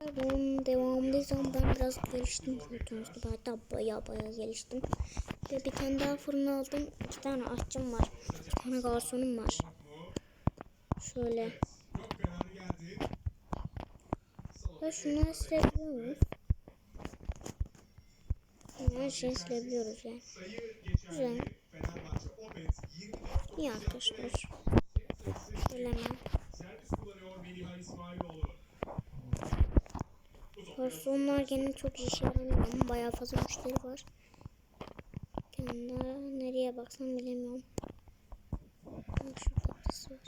Bunun devamındayız ama ben biraz geliştim gördüğünüz gibi hatta baya baya geliştim. Ve bir tane daha fırın aldım. İki tane aşçım var. Bir tane garsonum var. Şöyle. Ve şunları silebiliyor? Her şeyi silebiliyoruz yani. Güzel. İyi arkadaşlar. Şöyle hemen. Garsonlar gene çok işe yaramıyor ama bayağı fazla müşteri var. Yanında nereye baksam bilemiyorum. Şurada birisi var.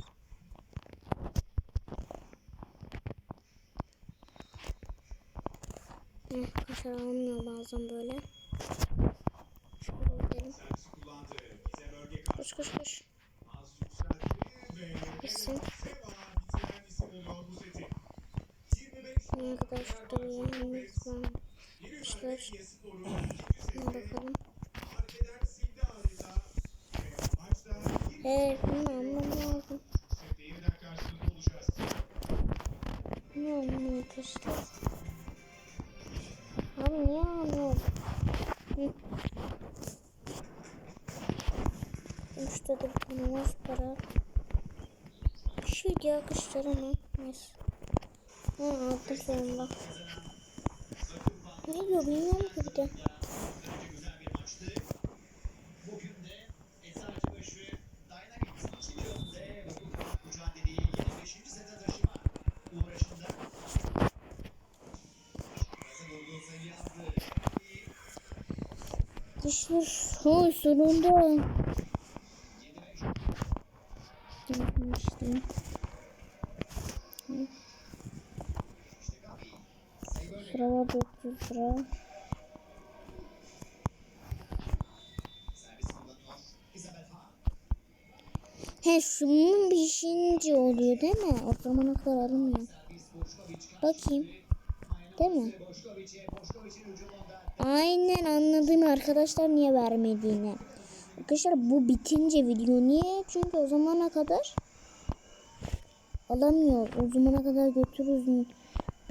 Heh, kaşar alınmıyor bazen böyle. Şöyle gidelim. Koş koş koş. Gitsin. Ne kadar şurada bir yerimiz var. İşler. Şuna bakalım. Evet, bunu almam lazım. Ne olmuyor arkadaşlar? Abi niye? Hı. İşte de var para. Bir şey arkadaşlar ama neyse. Ha aldım sonunda. Ne diyor bilmiyorum ki bir de. Dışlar hoy sonunda. Yapmıştım. Sırala 400 lira. He şunun beşinci oluyor değil mi? O zamana kadar alınmıyor. Bakayım. Değil mi? Aynen anladım arkadaşlar niye vermediğini. Arkadaşlar bu bitince video niye? Çünkü o zamana kadar alamıyor. O zamana kadar götürürüz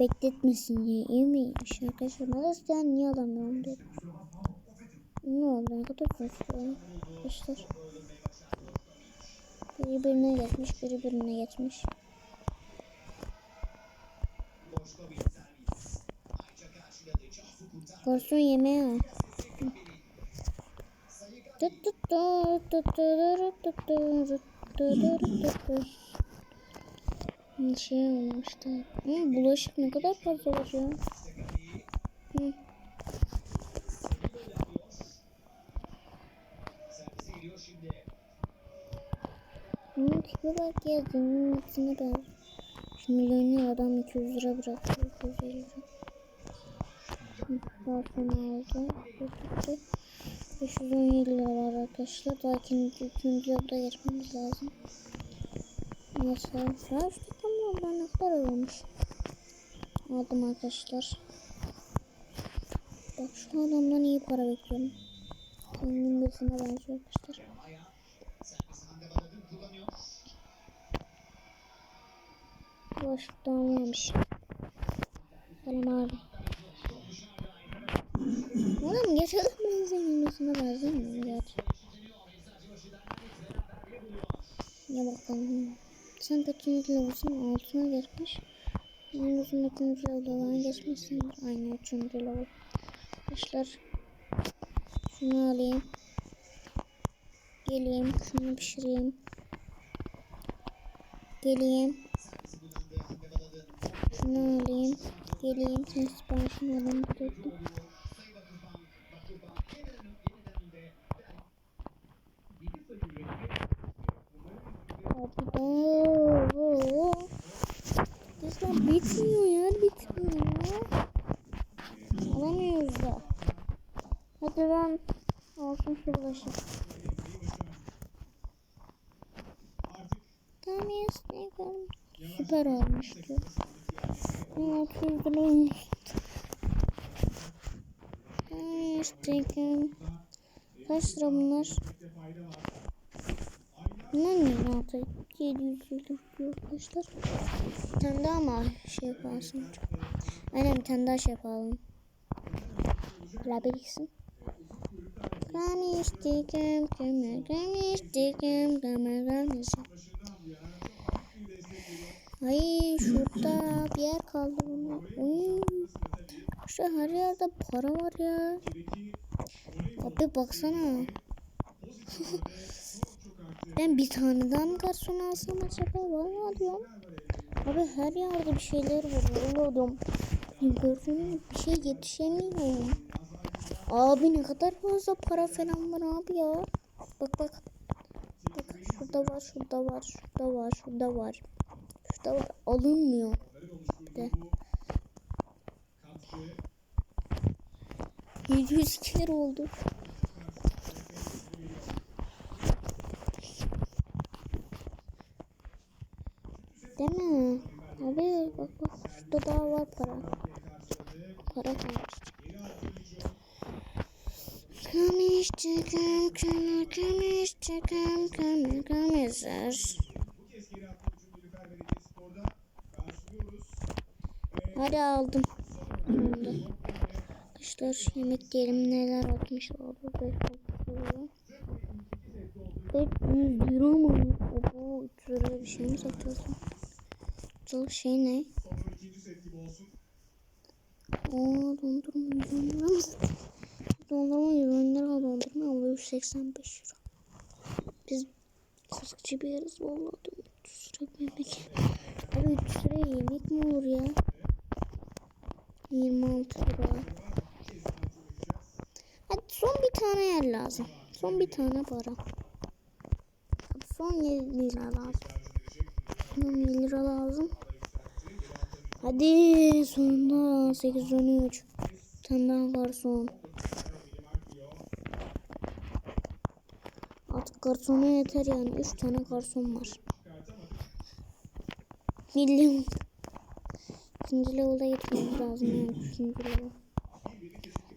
bekletmesin diye. İyi mi? İşte arkadaşlar nasıl niye alamıyorum dedim. Ne oldu? Ne kadar konuşuyorum. Arkadaşlar. Biri birine geçmiş, biri birine geçmiş. Garson yemeği al. Tut tut tut tut tut tut tut tut tut tut. Şey olmuştu. Hı, bulaşık ne kadar fazla var ya. Hı. Hı, tipe bak ya zengin içine ben. Şu milyoner adam 200 lira bıraktı. 250 lira. Sonra aldı. Tuttu. 517 lira var arkadaşlar. Daha ikinci, üçüncü yılda geçmemiz lazım. Nasıl? Ya Aa, anahtar olmuş. Aldım arkadaşlar. Bak şu adamdan iyi para bekliyorum. Zengin birisine benziyor arkadaşlar. Boşluktan varmış. Tamam abi. Oğlum geç adamdan zengin birisine benziyor mu? Ya bakalım. Sen kaçıncı levelsin? Altına geçmiş. Uzun ikinci level'dan geçmişsin. Aynı üçüncü level. Arkadaşlar. Şunu alayım. Geleyim. Şunu pişireyim. Geleyim. Şunu alayım. Geleyim. Sen siparişini alayım. Bekle. Oo. Resmen bitmiyor ya bitmiyor ya. Alamıyoruz da. Hadi ben bulaşık. Tamam ya Snake Süper olmuştu. 30 lira olmuştu. Tamam Snake Kaç lira bunlar? Bunlar ne yaptı? 750 diyor arkadaşlar. Bir tane daha mı şey yaparsın? Aynen bir tane daha şey yapalım. Biriksin. Gelmiştim kömür, gelmiştim kömür, gelmiştim. Ay şurada bir yer kaldı buna. Uy. Şu her yerde para var ya. Abi baksana. ben bir tane daha mı garson alsam acaba? Vallahi diyorum. Abi her yerde bir şeyler var. Vallahi diyorum. Gördüğüm bir şey yetişemiyorum. Abi ne kadar fazla para falan var abi ya. Bak bak. Bak şurada var, şurada var, şurada var, şurada var. Şurada var. Alınmıyor. De. 700 kere oldu. Değil mi? Abi bak bak şurada daha var para. Para kalmış. Kamış çekim kömür kamış çekim kömür kamışlar. Hadi aldım. Arkadaşlar yemek yiyelim neler atmış abi. 500 lira mı? Oho 300 liraya bir şey mi satıyorsun? Bu şey ne? Oo dondurma 110 lira mı? Dondurma 110 lira dondurma ama 185 euro. Biz kaskçı bir yeriz vallahi 300 lira yemek. Abi 300 liraya yemek mi olur ya? 26 lira. Hadi son bir tane yer lazım. Son bir tane para. Son 7 lira lazım. Son 7 lira lazım. Hadi sonunda 8 13. Bir tane daha garson. Artık garsona yeter yani. 3 tane garson var. Milyon. İkinci level'a gitmemiz lazım yani. Level.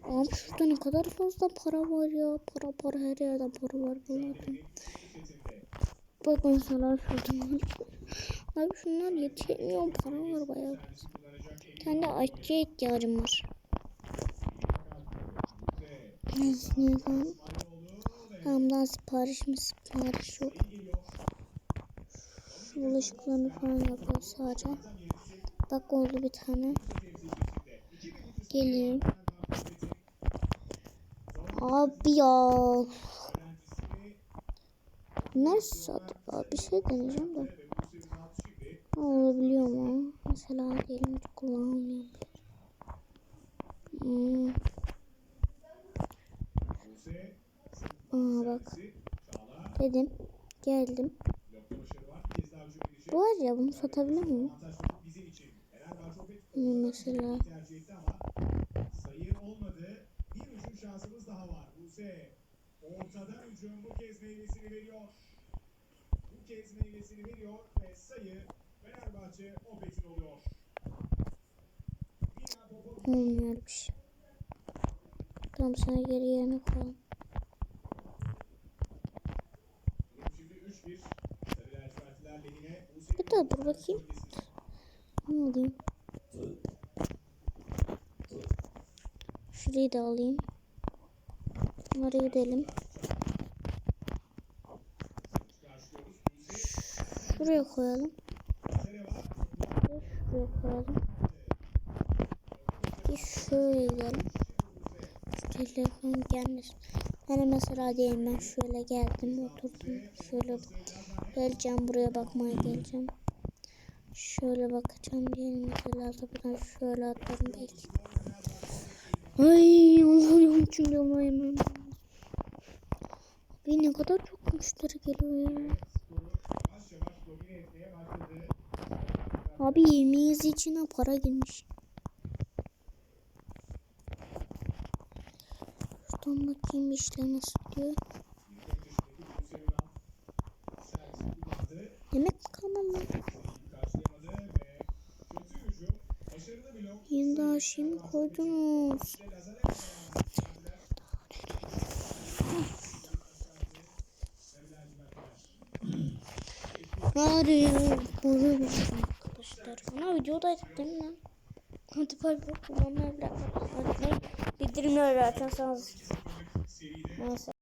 Abi şurada ne kadar fazla para var ya. Para para her yerde para var. Vallahi. Bak mesela şurada. Abi şunlar yetmiyor. Para var bayağı. De aşçıya ihtiyacım var. Neyse neyse. Daha sipariş mi sipariş yok. Şu bulaşıklarını falan yapıyoruz sadece. Bak oldu bir tane. Geleyim. Abi ya. Abi bir şey deneyeceğim de. Ne olabiliyor mu? Mesela diyelim ki kullanılmıyor. Hmm. Aa bak. Dedim. Geldim. Bu var ya bunu satabilir miyim? Hmm, mesela. Bir hücum bu kez meyvesini veriyor. Bu kez meyvesini veriyor ve sayı Fenerbahçe Opet'in oluyor. Yine topu Olmuyormuş. Tamam sana geri yerine koyalım. Bir daha dur bakayım. Ne alayım? Şurayı da alayım. Bunlara gidelim. Şuraya koyalım. Şuraya koyalım. Bir şöyle gidelim. Telefon gelmesin. Hani mesela diyelim ben şöyle geldim oturdum. Şöyle geleceğim buraya bakmaya geleceğim. Şöyle bakacağım diyelim mesela buradan şöyle atlarım belki. Ay Allah'ım çünkü Allah'ım. Bir ne kadar çok müşteri geliyor ya. Abi yemeğiz içine para girmiş. Şuradan bakayım işlemesi diyor. Yemek kalmadı? Yeni daha şey mi koydunuz? Hadi koyuyoruz arkadaşlar. Ana videodaydık değil mi lan? Hadi bay bay. Kullanmayı bırak. Hadi. Bildirmiyor zaten sana. Seride Neyse.